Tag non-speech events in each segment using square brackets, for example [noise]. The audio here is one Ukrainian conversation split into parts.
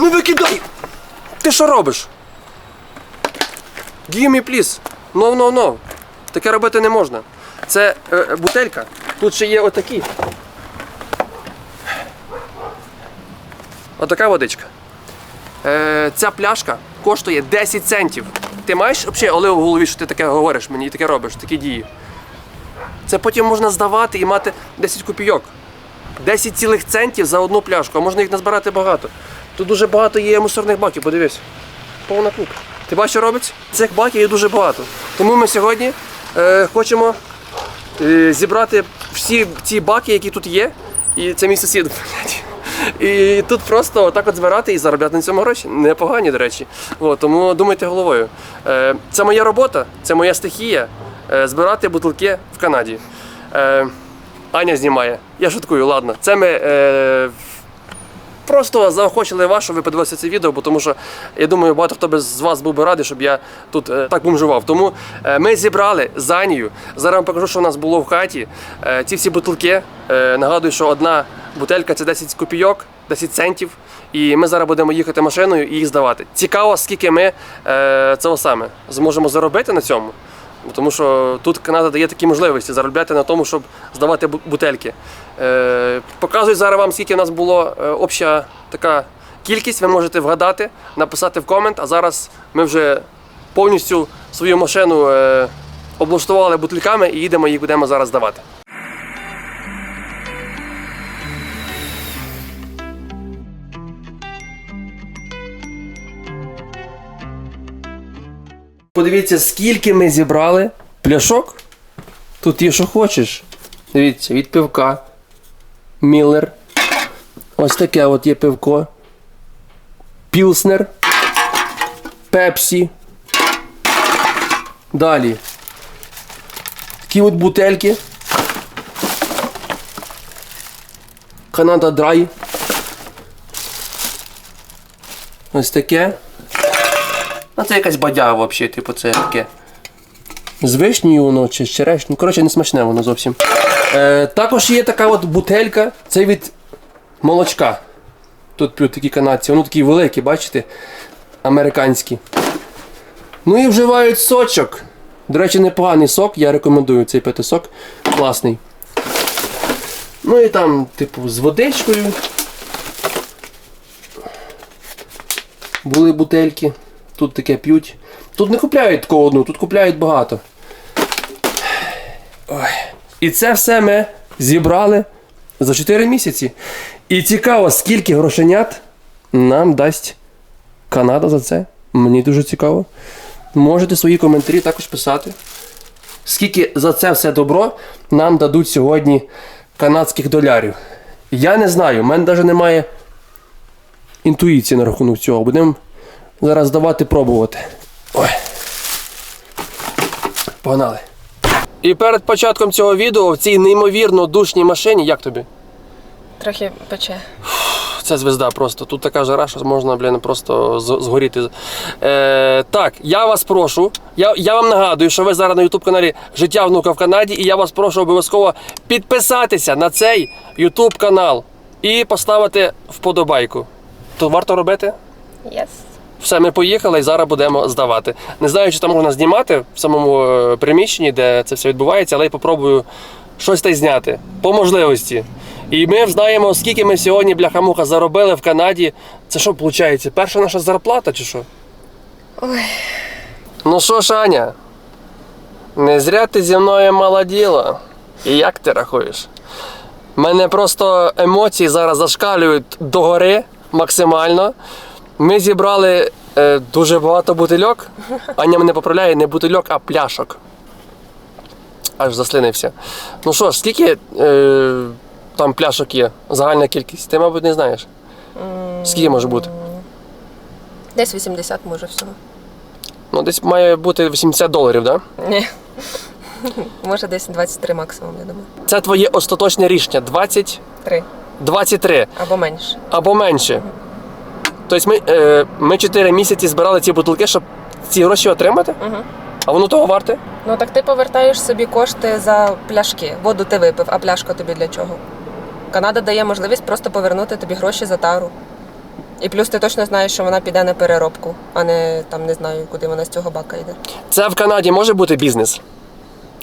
Не викидай! Ти що робиш? Give me, please. No, no, no. Таке робити не можна. Це е, бутелька. Тут ще є отакі. Отака водичка. Е, ця пляшка коштує 10 центів. Ти маєш взагалі оливу в голові, що ти таке говориш мені і таке робиш, такі дії. Це потім можна здавати і мати 10 копійок. 10 цілих центів за одну пляшку, а можна їх назбирати багато. Тут дуже багато є мусорних баків, подивись. Повна купа. Ти бачиш, що робиться? Цих баків є дуже багато. Тому ми сьогодні е, хочемо е, зібрати всі ці баки, які тут є. І це мій сусід. [laughs] І тут просто так от збирати і заробляти на цьому гроші. Непогані, до речі. От, тому думайте головою. Е, це моя робота, це моя стихія е, збирати бутилки в Канаді. Е, Аня знімає. Я шуткую, ладно. Це ми е, просто заохочили вас, щоб ви подивилися це відео, бо тому що я думаю, багато хто би з вас був би радий, щоб я тут е, так бомжував. Тому е, ми зібрали з Анією. Зараз вам покажу, що у нас було в хаті. Е, ці всі бутилки. Е, нагадую, що одна бутелька це 10 копійок, 10 центів. І ми зараз будемо їхати машиною і їх здавати. Цікаво, скільки ми е, цього саме зможемо заробити на цьому. Тому що тут Канада дає такі можливості заробляти на тому, щоб здавати бу- бутельки. Е, показую зараз вам, скільки в нас було е, обща така кількість. Ви можете вгадати, написати в комент. А зараз ми вже повністю свою машину е, облаштували бутильками і їдемо їх будемо зараз здавати. Подивіться, скільки ми зібрали пляшок. Тут є що хочеш. Дивіться, від пивка. Міллер. Ось таке от є пивко. Пілснер. Пепсі. Далі. Такі от бутельки. Канада Драй. Ось таке. А це якась бадяга взагалі, типу, це таке. З вишнею воно чи з черешню. Коротше, не смачне воно зовсім. Е, також є така от бутелька, це від молочка. Тут п'ють такі канадці, воно такі великі, бачите? Американські. Ну і вживають сочок. До речі, непоганий сок, я рекомендую цей пити сок. Класний. Ну і там, типу, з водичкою. Були бутельки. Тут таке п'ють. Тут не купляють таку одну, тут купляють багато. Ой. І це все ми зібрали за 4 місяці. І цікаво, скільки грошенят нам дасть Канада за це. Мені дуже цікаво. Можете свої коментарі також писати. Скільки за це все добро нам дадуть сьогодні канадських долярів. Я не знаю, в мене навіть немає інтуїції на рахунок цього. Будемо зараз давати пробувати. Ой. Погнали. І перед початком цього відео в цій неймовірно душній машині, як тобі? Трохи пече. Це звезда просто. Тут така жара, що можна, блін, просто згоріти. Е, так, я вас прошу. Я, я вам нагадую, що ви зараз на YouTube каналі Життя внука в Канаді, і я вас прошу обов'язково підписатися на цей YouTube канал і поставити вподобайку. То варто робити? Єс. Все, ми поїхали і зараз будемо здавати. Не знаю, чи там можна знімати в самому е, приміщенні, де це все відбувається, але я попробую щось та й зняти по можливості. І ми знаємо, скільки ми сьогодні бляха-муха заробили в Канаді. Це що виходить? Перша наша зарплата чи що? Ой. Ну що ж, Аня, не зря ти зі мною мала діло. І як ти рахуєш? Мене просто емоції зараз зашкалюють догори максимально. Ми зібрали е, дуже багато бутильок. Аня мене поправляє, не бутильок, а пляшок. Аж заслинився. Ну що ж, скільки е, там пляшок є? Загальна кількість? Ти, мабуть, не знаєш. Скільки може бути? Десь 80 може всього. Ну, десь має бути 80 доларів, так? Да? Ні. Може десь 23 максимум, я думаю. Це твоє остаточне рішення 20, Три. 23 Або менше. або менше. Тобто ми, е, ми 4 місяці збирали ці бутилки, щоб ці гроші отримати, Угу. а воно того варте. Ну так ти повертаєш собі кошти за пляшки. Воду ти випив, а пляшка тобі для чого? Канада дає можливість просто повернути тобі гроші за тару. І плюс ти точно знаєш, що вона піде на переробку, а не там не знаю, куди вона з цього бака йде. Це в Канаді може бути бізнес?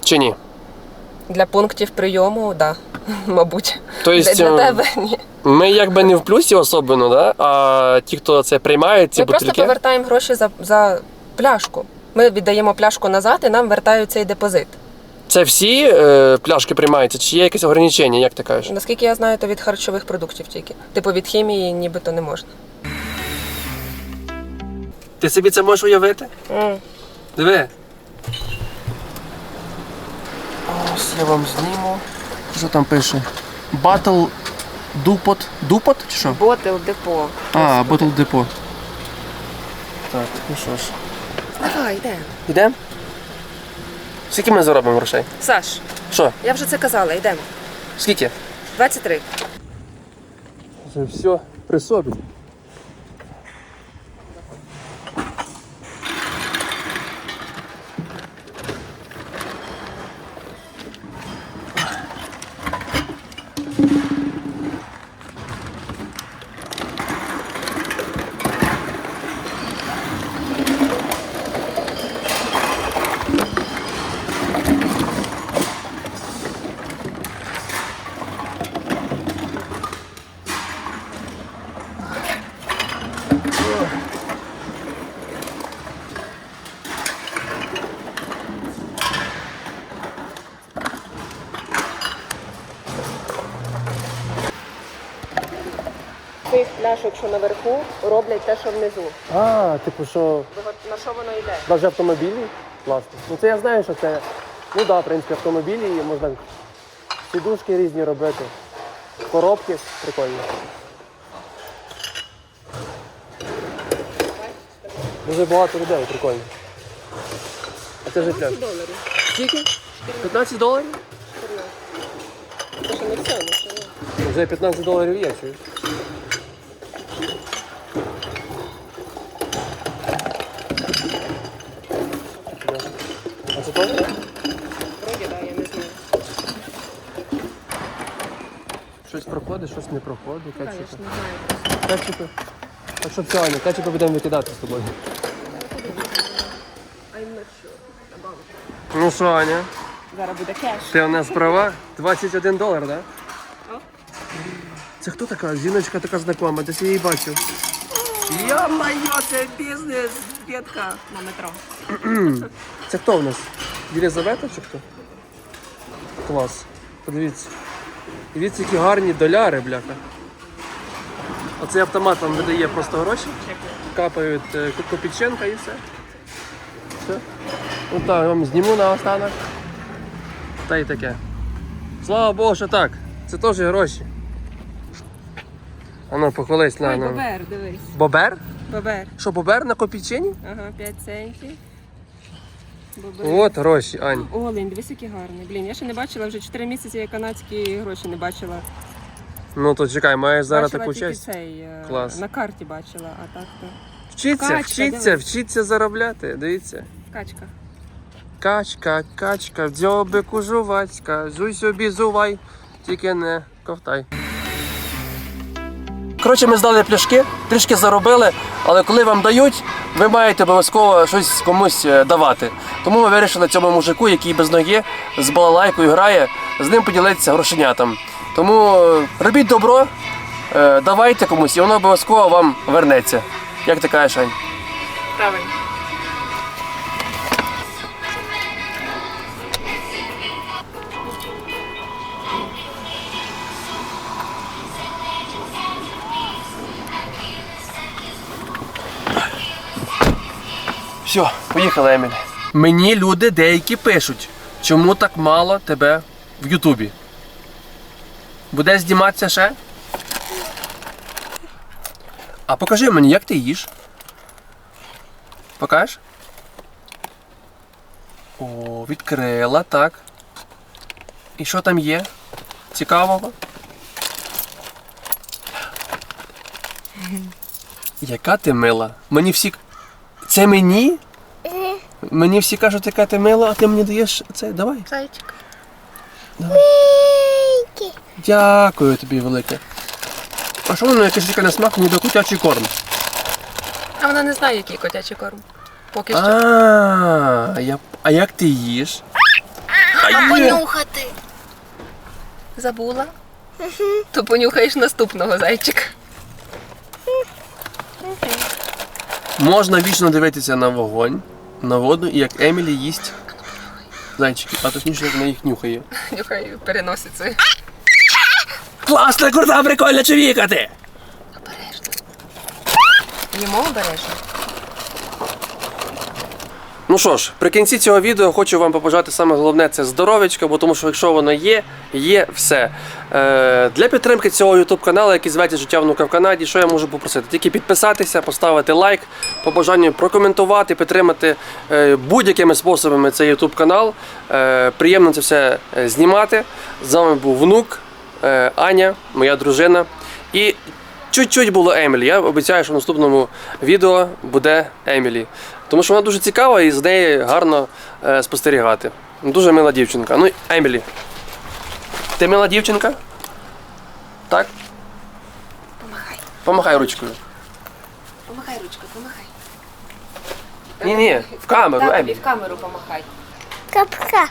Чи ні? Для пунктів прийому, так, да, [laughs] мабуть. Тобто, для, для е, тебе [laughs] ні. Ми якби не в плюсі особливо, да? а ті, хто це приймають, ці Ми просто повертаємо гроші за, за пляшку. Ми віддаємо пляшку назад і нам вертають цей депозит. Це всі е, пляшки приймаються, чи є якесь ограничення, як ти кажеш? Наскільки я знаю, то від харчових продуктів тільки. Типу від хімії нібито не можна. Ти собі це можеш уявити? М. Диви. Ось я вам зніму. Що там пише? Батл Дупот. Дупот чи що? Ботел депо. А, Батл Депо. Так, ну що ж. Давай, йде. Йдемо? Скільки ми заробимо грошей? Саш, Що? я вже це казала, йдемо. Скільки? 23. Це все при собі. Цих пляшок, що наверху, роблять те, що внизу. А, типу що, На що воно йде? навіть автомобілі? Класно. Ну це я знаю, що це. Ну так, да, в принципі, автомобілі і можна сідушки різні робити. Коробки прикольні. Дуже багато людей, прикольно. А це ж пляж. доларів. Скільки? 15 доларів? Це ще не все, не все. Вже 15 доларів є, чуєш? А це теж? Вроді, да, я не знаю. Щось проходить, щось не проходить. Знаю. Кетчупи. А що це, Аня? Кетчупи будемо викидати з тобою. Ну що, Аня, Зараз буде кеш. ти у нас права? 21 долар, так? Да? Це хто така? Жіночка така знакома, десь я її бачив. Йо-моє, це бізнес, дітка. На метро. Це хто у нас? Єлизавета чи хто? Клас. Подивіться. Дивіться, які гарні доляри, бляха. Оцей автомат вам видає просто гроші. Капають е, копійченка і все. Все. Ну так, я вам зніму на останок. Та й таке. Слава Богу, що так. Це теж гроші. А ну, похвались на. Ой, на. бобер, дивись. Бобер? Бобер. Що, бобер на копійчині? Ага, 5 центів. Бобер. От гроші, Ань. Олень, дивись, який гарний. Блін, я ще не бачила, вже 4 місяці я канадські гроші не бачила. Ну то чекай, маєш зараз бачила таку тільки честь. цей, е, Клас. На карті бачила, а так то. Вчіться, Качка, вчіться, дивись. вчіться заробляти. Дивіться. Качка. Качка, качка, дзьобику жувацька, зуй собі зувай, тільки не ковтай. Коротше, ми здали пляшки, трішки заробили, але коли вам дають, ви маєте обов'язково щось комусь е, давати. Тому ми вирішили цьому мужику, який без ноги з балалайкою грає, з ним поділитися грошенятам. Тому е, робіть добро, е, давайте комусь, і воно обов'язково вам вернеться. Як ти кажеш, Ань? Правильно. Все, поїхали, Еміль. Мені люди деякі пишуть, чому так мало тебе в Ютубі. Буде зніматися ще? А покажи мені, як ти їш. Покажеш? О, відкрила, так. І що там є? Цікавого? Яка ти мила? Мені всі. Це мені? Мені всі кажуть, яка ти мила, а ти мені даєш це. Давай. Зайчик. Дякую тобі велике. А що воно якийсь таке на смак, ніби котячий корм? А вона не знає, який котячий корм. Поки що. А, я... а як ти їш? А понюхати. Забула? То понюхаєш наступного зайчика. Можна вічно дивитися на вогонь, на воду, і як Емілі їсть зайчики, а точніше, як вона їх нюхає. Нюхай переноситься. Класна, крута, прикольна чоловіка Обережно. Йому обережно. Ну що ж, при кінці цього відео хочу вам побажати саме головне це здоров'ячко, бо тому що якщо воно є, є все. Е, для підтримки цього YouTube каналу, який зветься Життя внука в Канаді, що я можу попросити? Тільки підписатися, поставити лайк, по бажанню прокоментувати, підтримати е, будь-якими способами цей YouTube канал. Е, приємно це все е, знімати. З вами був внук, е, Аня, моя дружина. І Чуть-чуть було Емілі. Я обіцяю, що в наступному відео буде Емілі. Тому що вона дуже цікава і з неї гарно е, спостерігати. Дуже мила дівчинка. Ну, Емілі. Ти мила дівчинка? Так? Помахай. Помахай ручкою. Помахай ручкою, помахай. Ні, ні, в камеру, тобі Емілі. в камеру помахай. Капка.